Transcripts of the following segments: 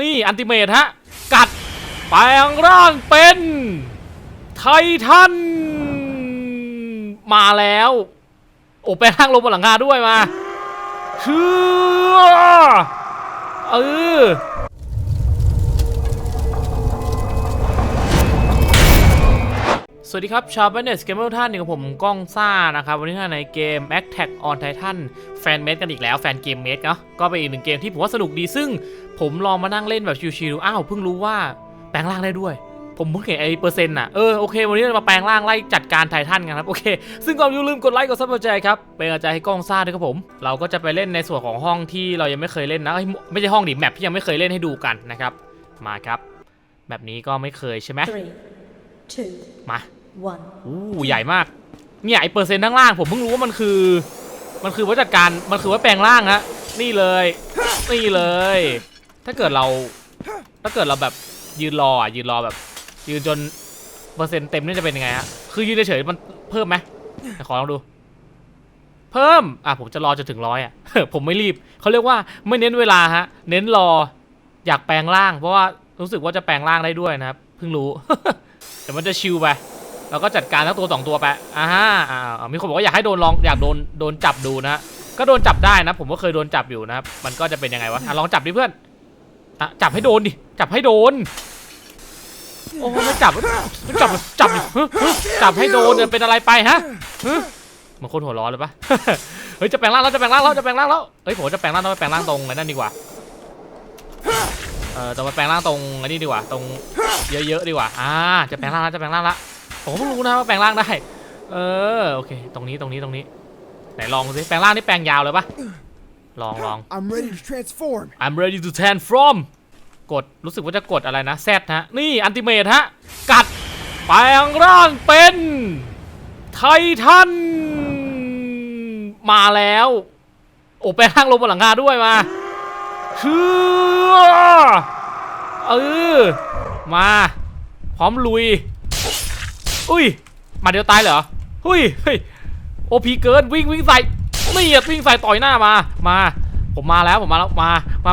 นี่อันติเมทฮะ กัดแปลงร่างเป็นไททันมาแล้ว โอ้แปลงร่างลงบนหลังคาด้วยมาเชื่อเออ สวัสดีครับ ชาว b บ n เนสเกมเมอร์ท่านนี่กับผมก้องซ่านะครับ วันนี้ในเกม a c t a c on Titan แฟนเมดกันอีกแล้วแฟนเกมเมดเนาะก็เป็นอีกหนึ่งเกมที่ผมว่าสนุกดีซึ่งผมลองมานั่งเล่นแบบชิวๆอ้าวเพิ่งรู้ว่าแปลงร่างได้ด้วย ผมเพิ่งเห็นไอ้เปอร์เซ็นต์อะ เออ โอเค วันนี้เรามาแปลงร่างไล่จัดการไททันกันครับ โอเค ซึ่งก่อนอย่าลืมกดไลค์กดซับสไครต์ครับเป็นกำลังใจให้ก้องซ่าด้วยครับผม เราก็จะไปเล่นในส่วนของห้องที่เรายังไม่เคยเล่นนะเอ้ยไม่ใช่ห้องดิแมปที่ยังไม่เคยเล่นให้ดูกันนะครับมาครับแบบนี้ก็ไม่เคยใช่ไหม Three, two, มา one. อู้ใหญ่มาก เนี่ยไอเปอร์เซ็นต์ข้างล่าง ผมเพิ่งรู้ว่ามันคือ มันคือว่าจัดการ มันคือว่าแปลงร่างฮะ นี่เลย นี่เลย ถ้าเกิดเรา ถ้าเกิดเราแบบยืนรออะยืนรอแบบ ยืนจนเปอร์เซ็นต์เต็มนี่จะเป็นยังไงฮะ คือยืนเฉยๆมันเพิ่มไหมขอลองดู เพิ่ม อะผมจะรอจนถึงร้อยอะ ผมไม่รีบ เขาเรียกว่าไม่เน้นเวลาฮะ เน้นรอ อยากแปลงร่าง เพราะว่ารู้สึกว่าจะแปลงร่างได้ด้วยนะครับ เพิ่งรู้เดี๋ยวมันจะชิลไป เราก็จัดการทั้งตัวสองตัวไปอ่าฮะอ่ามีคนบอกว่าอยากให้โดนลองอยากโดนโดนจับดูนะก็โดนจับได้นะ ผมก็เคยโดนจับอยู่นะครับมันก็จะเป็นยังไงวะอะลองจับดิเพื่อนอะจับให้โดนดิจับให้โดนโอ้ไม่จับจับจับดิจับให้โดนเนี่ยเป็นอะไรไปฮะมันคนหัวร้อนเลยปะเฮ้ยจะแปลงร่างแล้วจะแปลงร่างแล้วจะแปลงร่างแล้วเฮ้ยผมจะแปลงร่างต้องไปแปลงร่างตรงไอ้นั่นดีกว่าเออต้องไปแปลงร่างตรงไอ้นี่ดีกว่า ตรงเยอะๆดีกว่าอ่าจะแปลงร่างแล้วจะแปลงร่างละ ผมก็เพิ่งรู้นะว่าแปลงร่างได้ เออโอเค ตรงนี้ตรงนี้ตรงนี้ ไหนลองดูสิแปลงร่างนี่แปลงยาวเลยปะลองลอง I'm ready to transform. I'm ready to transform กดรู้สึกว่าจะกดอะไรนะ Z ฮะ นี่อันติเมทฮะ กัดแปลงร่างเป็นไททันมาแล้ว โอ้แปลงร่างลงบนหลังคาด้วยมาเชื่อเออมา พร้อมลุย อุ้ยมาเดียวตายเหรอหุ้ยเฮ้ยโอพีเกินวิ่งวิ่งใส่นี่อะวิ่งใส่ต่อยหน้ามามา ผมมาแล้วผมมาแล้วมามา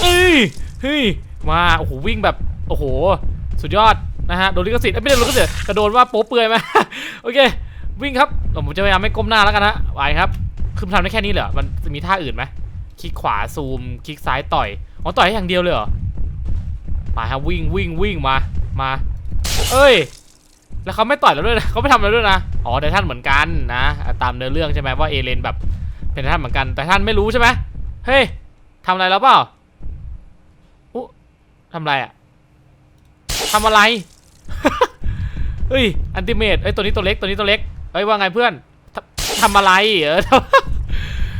เอ้ยเฮ้ยมาโอ้โหวิ่งแบบโอ้โห สุดยอดนะฮะโดนลิขสิทธิ์เอ้ยไม่ได้โดนลิขสิทธิ์กระโดดว่าโป๊เปลือยไหมโอเค วิ่งครับผมจะพยายามไม่ก้มหน้าแล้วกันนะไปครับคือทำได้แค่นี้เหรอมันจะมีท่าอื่นไหมคลิกขวาซูมคลิกซ้ายต่อยอ๋อต่อยอย่างเดียวเลยเหรอมาครับวิ่งวิ่งวิ่งมามา เอ้ย แล้วเขาไม่ต่อยเราด้วยนะเขาไม่ทำเราด้วยนะ อ๋อแต่ท่านเหมือนกันนะ ตามเนื้อเรื่องใช่ไหมว่าเอเลนแบบเป็นท่านเหมือนกัน แต่ท่านไม่รู้ใช่ไหมเฮ้ยทำอะไรแล้วเปล่าอุ๊ทำอะไรอะทำอะไร เฮ้ย อันติเมตเอ้ย ตัวนี้ตัวเล็ก ตัวนี้ตัวเล็ก เอ้ย ว่าไงเพื่อนทำทำอะไรเออ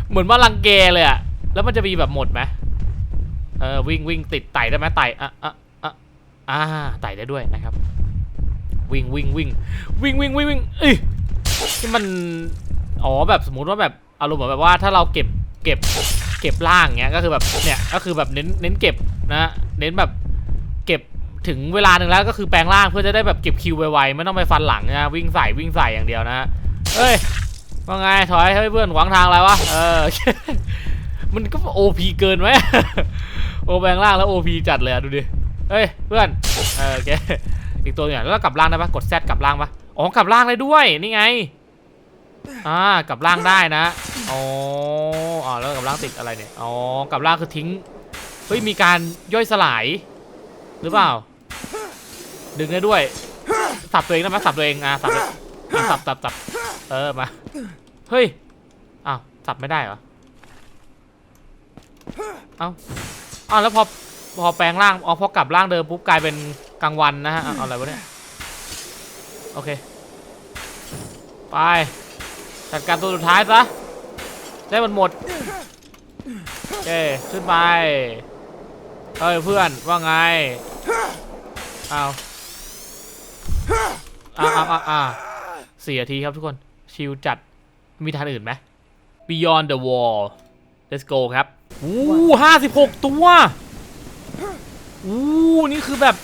เหมือนว่ารังแกเลยอะแล้วมันจะมีแบบหมดไหมเออ วิ่งวิ่งติดไต่ได้ไหมไต่ อะอะอะอ่าไต่ได้ด้วยนะครับ วิ่งวิ่งวิ่งวิ่งวิ่งวิ่งวิ่งเอ้ยที่มันอ๋อแบบสมมติว่าแบบอารมณ์แบบว่าถ้าเราเก็บเก็บเก็บล่างเงี้ยก็คือแบบเนี่ยก็คือแบบเน้นเน้นเก็บนะเน้นแบบเก็บถึงเวลาหนึ่งแล้วก็คือแปลงร่างเพื่อจะได้แบบเก็บคิวไวๆไม่ต้องไปฟันหลังนะวิ่งใส่วิ่งใส่อย่างเดียวนะเอ้ยว่าไงถอยเฮ้เพื่อนขวางทางอะไรวะเออมันก็โอพีเกินไหมโอแปลงร่างแล้วโอพีจัดเลยดูดิเฮ้ยเพื่อนเออโอเค อีกตัวเนี่ยแล้วกลับล่างได้ปะกด Z กลับล่างปะอ๋อกลับล่างได้ด้วยนี่ไงอ่ากลับล่างได้นะอ๋ออ๋อแล้วกลับล่างติดอะไรเนี่ยอ๋อกลับล่างคือทิ้งเฮ้ยมีการย่อยสลาย หรือเปล่า ดึงได้ด้วยสับตัวเองได้ไหมสับตัวเองอะสับสับสับสับเออมาเฮ้ยอ้าวสับไม่ได้เหรอเอ้าอ้าวแล้วพอพอแปลงร่างอ๋อพอกลับร่างเดิมปุ๊บกลายเป็น กลางวันนะฮะเอาอะไรวะเนี่ยโอเค ไป จัดการตัวสุดท้ายซะได้มันหมดโอเคขึ้นไปเฮ้ยเพื่อนว่าไงเอาเอาเอาเอาเอาสี่นาทีครับทุกคนชิลจัดมีทางอื่นไหม Beyond the Wall let's go ครับอู้ห้าสิบหกตัวอู้นี่คือแบบ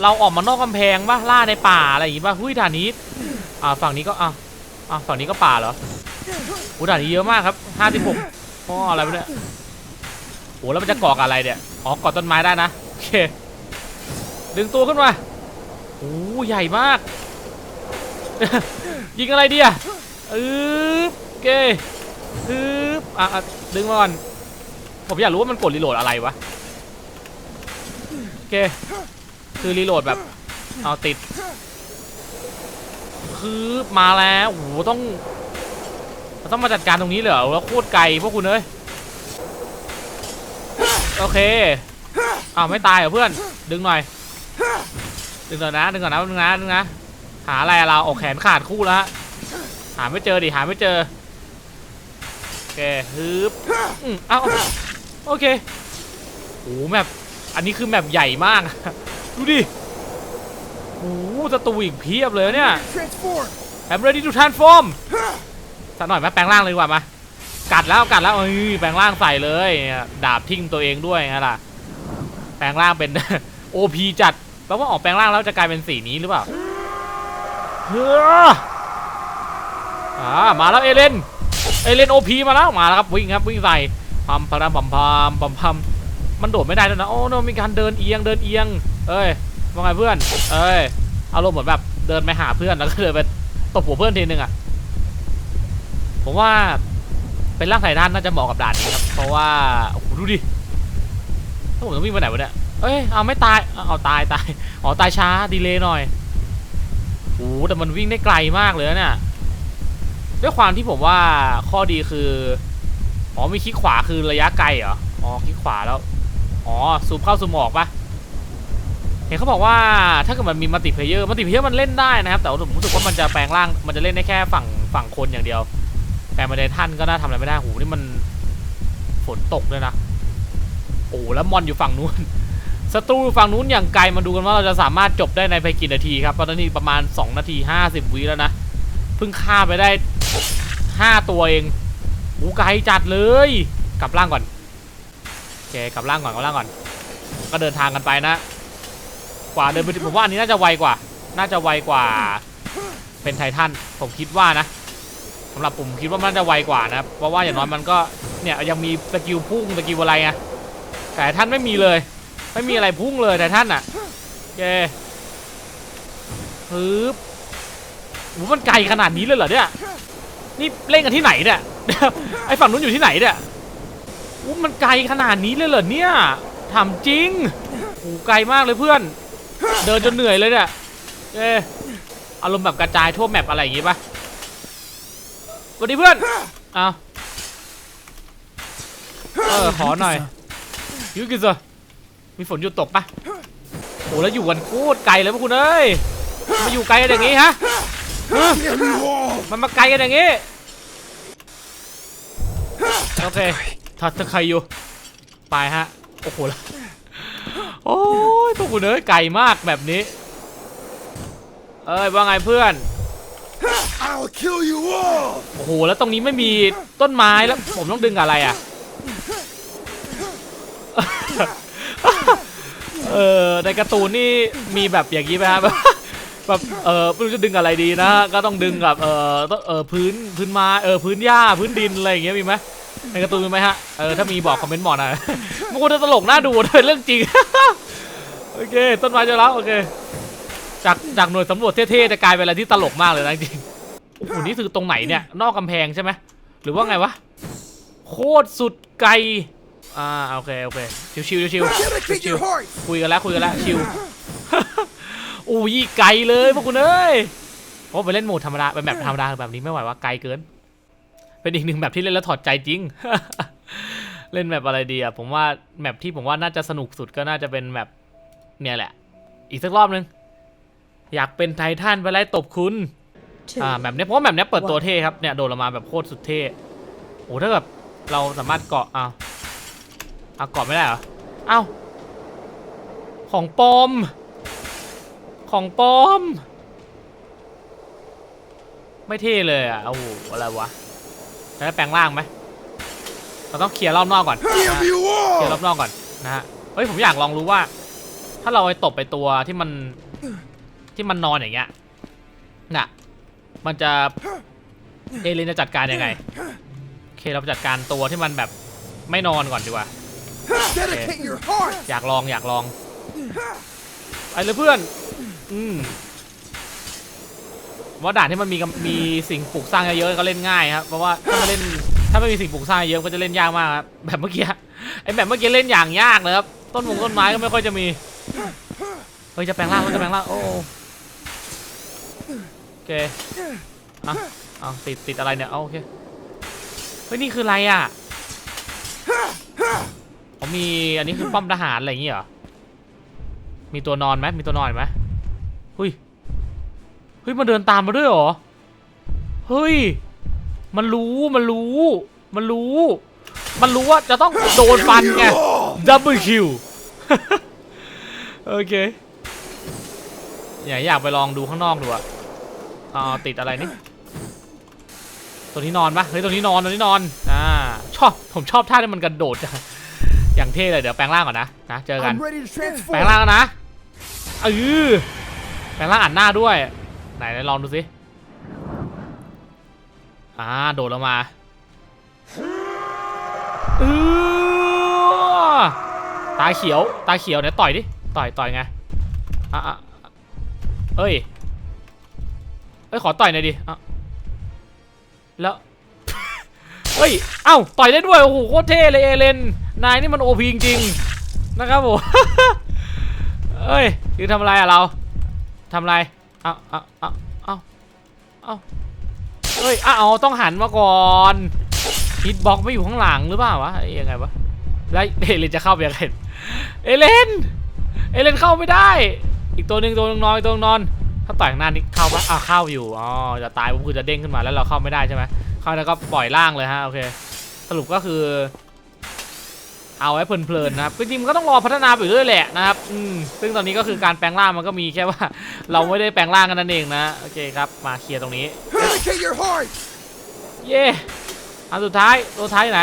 เราออกมานอกกำแพงป่ะล่าในป่าอะไรอย่างงี้ป่ะหุ้ยด่านนี้อ่าฝั่งนี้ก็อะอ่าฝั่งนี้ก็ป่าเหรออู้ด่านนี้เยอะมากครับห้าสิบหกอ๋ออะไรวะเนี่ยโอ้แล้วมันจะก่อกับอะไรเนี่ยอ๋อกอต้นไม้ได้นะโอเคดึงตัวขึ้นมาโอ้ใหญ่มาก ยิงอะไรดีอะอือโอเคอืออะอะดึงมาก่อนผมอยากรู้ว่ามันกดรีโหลดอะไรวะโอเค คือรีโหลดแบบ เอาติด คือมาแล้วโอ้โหต้องต้องมาจัดการตรงนี้เลยเหรอแล้วโคตรไกลพวกคุณเอ้ยโอเคอ้าวไม่ตายเหรอเพื่อน ดึงหน่อย ดึงหน่อยนะ ดึงก่อนนะดึงนะดึงนะหาอะไรเราออกแขนขาดคู่แล้วฮะหาไม่เจอดิหาไม่เจอโอเคฮึบอ้าโอเคโอ้แมปอันนี้คือแมปใหญ่มาก ดูดิโอ้ศัตรูอีกเพียบเลยเนี่ย Transform! I'm ready to transform สักหน่อยไหมแปลงร่างเลยดีกว่ามา กัดแล้วกัดแล้วเอ้ยแปลงร่างใส่เลย ดาบทิ่มตัวเองด้วยไงล่ะ แปลงร่างเป็น OP จัด แปลว่าออกแปลงร่างแล้วจะกลายเป็นสีนี้หรือเปล่าเฮ้ออ่ามาแล้วเอเลน เอเลน OP มาแล้ว มาแล้วครับวิ่งครับวิ่งใส่พัมพารามพัมพามพัมพัมมันโดดไม่ได้ด้วนะ โอ้โนมีการเดินเอียงเดินเอียง เอ้ยว่าไงเพื่อน เอ้ย อารมณ์เหมือนแบบเดินไปหาเพื่อนแล้วก็เดินไปตบหัวเพื่อนทีนึงอะ ผมว่าเป็นร่างไททันน่าจะเหมาะกับด่านนี้ครับ เพราะว่า โอ้โหดูดิถ้าผมต้องวิ่งไปไหนวะเนี่ย เอ้ย เอาไม่ตาย เอาตายตาย อ๋อตายช้าดีเลยหน่อยโอ้โหแต่มันวิ่งได้ไกลมากเลยนะเนี่ย ด้วยความที่ผมว่าข้อดีคือ อ๋อมีคลิกขวาคือระยะไกลเหรอ อ๋อคลิกขวาแล้ว อ๋อซูมเข้าซูมออกปะ ห็นเขาบอกว่าถ้าเกิดมันมีมัลติเพลเยอร์มัลติเพลเยอร์มันเล่นได้นะครับ แต่ผมรู้สึกว่ามันจะแปลงร่างมันจะเล่นได้แค่ฝั่งฝั่งคนอย่างเดียว แปลงมาในท่านก็น่าทำอะไรไม่ได้โหนี่มันฝนตกด้วยนะโอ้แล้วมอนอยู่ฝั่งนู้นศัตรูดูฝั่งนู้นอย่างไกลมาดูกันว่าเราจะสามารถจบได้ในภายกี่นาทีครับตอนนี้ประมาณ 2 นาที 50 วิแล้วนะเพิ่งฆ่าไปได้ 5 ตัวเองโอ้ไกลจัดเลย กลับร่างก่อนโอเคกลับร่างก่อนกลับร่างก่อน ก็เดินทางกันไปนะ กว่าเดินไปถึงผมว่าอันนี้น่าจะไวกว่า น่าจะไวกว่า เป็นไททันผมคิดว่านะสำหรับผมคิดว่ามันน่าจะไวกว่านะเพราะว่าอย่างน้อยมันก็เนี่ยยังมีสกิลพุ่งสกิลอะไรไงแต่ททันไม่มีเลย ไม่มีอะไรพุ่งเลยไททันอะโอเคปึ๊บโหมันไกลขนาดนี้เลยเหรอเนี่ยนี่เล่นกันที่ไหนเนี่ยไอฝั่งนู้นอยู่ที่ไหนเนี่ยโอ้มันไกลขนาดนี้เลยเหรอเนี่ยถามจริงโอ้ไกลมากเลยเพื่อน เดินจนเหนื่อยเลยเนี่ยเอออารมณ์แบบกระจายทั่วแมปอะไรอย่างงี้ปะสวัสดีเพื่อนเอาเออขอหน่อยยูกิซะมีฝนหยุดตกปะโอ้แล้วอยู่กันโคตรไกลเลยพวกคุณเอ้ยมาอยู่ไกลกันอย่างงี้ฮะมันมาไกลกันอย่างงี้โอเคทัดตะใครอยู่ไปฮะโอ้โหล้วโอ้ พวกคุณเอ้ยไกลมากแบบนี้ เอ้ยว่าไงเพื่อน I'll kill you all! โอ้โหแล้วตรงนี้ไม่มีต้นไม้แล้ว ผมต้องดึงกับอะไรอะ เออในการ์ตูนนี่มีแบบอย่างนี้ไหมครับแบบเออไม่รู้จะดึงอะไรดีนะก็ต้องดึงกับเออต้องเออพื้นพื้นไม้เออพื้นหญ้าพื้นดินอะไรอย่างเงี้ยมีไหมในการ์ตูนมีไหมฮะเออถ้ามีบอกคอมเมนต์บอกหน่อยมันควรจะตลกน่าดูด้วยเรื่องจริง โอเค ต้นไม้จะแล้วโอเค จากจากหน่วยสำรวจเท่ๆจะกลายเป็นอะไรที่ตลกมากเลยนะจริงโอ้โหนี่คือตรงไหนเนี่ย นอกกำแพงใช่ไหมหรือว่าไงวะ โคตรสุดไกล อ่าโอเคโอเค ชิวๆชิวๆ Dedicate ชิวๆคุยกันแล้วคุยกันแล้วชิวอุ้ยไกลเลยพวกคุณเอ้ยโอ้ไปเล่นโหมดธรรมดาเป็นแบบธรรมดาแบบนี้ไม่ไหวว่าไกลเกิน เป็นอีกหนึ่งแบบที่เล่นแล้วถอดใจจริง เล่นแบบอะไรดีอะผมว่าแมปที่ผมว่าน่าจะสนุกสุดก็น่าจะเป็นแบบ เนี่ยแหละ อีกสักรอบนึง อยากเป็นไททันไปไล่ตบคุณ อ่าแบบเนี้ยเพราะว่าแบบเนี้ยเปิดตัวเท่ครับ เนี่ยโดดลงมาแบบโคตรสุดเท่ โอ้ถ้าแบบเราสามารถเกาะเอาเอาเกาะไม่ได้เหรอ เอ้าของปลอม ของปลอม ไม่เท่เลยอะ โอ้โหอะไรวะจะได้แปลงร่างไหม เราต้องเคลียร์รอบนอกก่อน Damn you เคลียร์ร all! อบนอกก่อนนะฮะ เฮ้ยผมอยากลองรู้ว่า ถ้าเราไปตบไปตัวที่มันที่มันนอนอย่างเงี้ยน่ะ มันจะเอเลนจะจัดการยังไงโอเคเราไปจัดการตัวที่มันแบบไม่นอนก่อนดีกว่า Dedicate your heart. อยากลองอยากลองไปเลยเพื่อน อืมว่าด่านที่มันมีกำมีสิ่งปลูกสร้างเยอะๆก็เล่นง่ายครับเพราะว่าถ้ามันเล่นถ้าไม่มีสิ่งปลูกสร้างเยอะก็จะเล่นยากมากครับแบบเมื่อกี้ไอ้แบบเมื่อกี้เล่นอย่างยากเลยครับต้นมงต้นไม้ก็ไม่ค่อยจะมี เฮ้ยจะแปลงร่างมันจะแปลงร่างโอ้โอเคอะเอาติดติดอะไรเนี่ยเอาโอเคเฮ้ยนี่คืออะไรอะผมมีอันนี้คือป้อมทหารอะไรอย่างงี้เหรอมีตัวนอนไหมมีตัวนอนไหมเฮ้ยเฮ้ยมันเดินตามมาด้วยเหรอเฮ้ยมันรู้มันรู้ มันรู้ มันรู้ว่าจะต้องโดนฟันไงดับเบิลคิว โอเคอยากอยากไปลองดูข้างนอกดูอะอ่าติดอะไรนี่ตัวนี้นอนปะเฮ้ยตัวนี้นอนตัวนี้นอนอ่าชอบผมชอบท่าที่มันกระโดดจังอย่างเท่เลยเดี๋ยวแปลงร่างก่อนนะนะเจอกัน I'm ready to แปลง transform. ร่างแล้วนะเออแปลงร่างอ่านหน้าด้วยไหนไหนลองดูสิอ่าโดดลงมาเออตาเขียวตาเขียวเนี่ยต่อยดิ ต่อยต่อยไงอะอะเอ้ยเอ้ยขอต่อยหน่อยดิอะแล้วเฮ้ยเอ้าต่อยได้ด้วยโอ้โหโคตรเท่เลยเอเลนนายนี่มันโอพีจริงๆนะครับผมเอ้ยคือทำอะไรอะเราทำอะไรเอาเอ้าเอ้าเอาเอาเอ้ยเอาวต้องหันมาก่อนฮิตบ็อกไม่อยู่ข้างหลังหรือเปล่าวะยยังไงวะแล้วเอเลนจะเข้าไปยังไงเอเลน เอเลนเข้าไม่ได้ อีกตัวหนึ่งตัวหนึงนอนอีกตัวหนึงนอน ถ้าต่อยข้างหน้านี่เข้าปะอะเข้าอยู่ อ๋อ จะตายผมคือจะเด้งขึ้นมาแล้วเราเข้าไม่ได้ใช่ไหมเข้าแล้วก็ปล่อยล่างเลยฮะ โอเค สรุปก็คือ เอาไว้เพลินๆนะครับ จริงๆมันก็ต้องรอพัฒนาไปเรื่อยแหละนะครับ อืม ซึ่งตอนนี้ก็คือการแปลงร่างมันก็มีแค่ว่า เราไม่ได้แปลงร่างกันนั่นเองนะ โอเคครับ มาเคลียร์ตรงนี้ Dedicate your heart. เย่อันสุดท้าย ตัวท้ายอยู่ไหน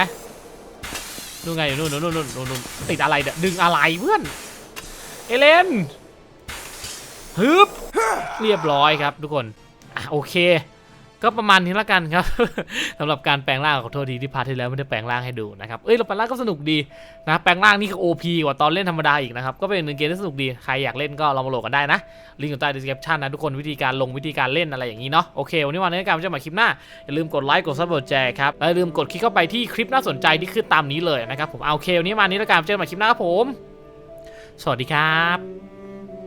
ดูไงอยู่นู่นนู่นนู่นนู่นนู่นติดอะไรเดี๋ยดึงอะไรเพื่อน เอเลนฮึบเรียบร้อยครับทุกคนอะโอเค ก็ประมาณนี้ละกันครับ สำหรับการแปลงร่างขอโทษทีที่พาร์ทที่แล้วไม่ได้แปลงร่างให้ดูนะครับเอ้ยเราแปลงร่างก็สนุกดีนะแปลงร่างนี่ก็ OP กว่าตอนเล่นธรรมดาอีกนะครับก็เป็นหนึ่งเกมที่สนุกดีใครอยากเล่นก็ลองมาโหลดกันได้นะลิงก์อยู่ใต้ description นะทุกคนวิธีการลงวิธีการเล่นอะไรอย่างนี้เนาะโอเควันนี้วันนี้การจะมาคลิปหน้าอย่าลืมกดไลค์กดซับกดแชร์ครับและอย่าลืมกดคลิกเข้าไปที่คลิปน่าสนใจที่ขึ้นตามนี้เลยนะครับผมเอาโอเควันนี้มานี้แล้วกันเจอกันใหม่คลิปหน้าครับผม สวัสดีครับ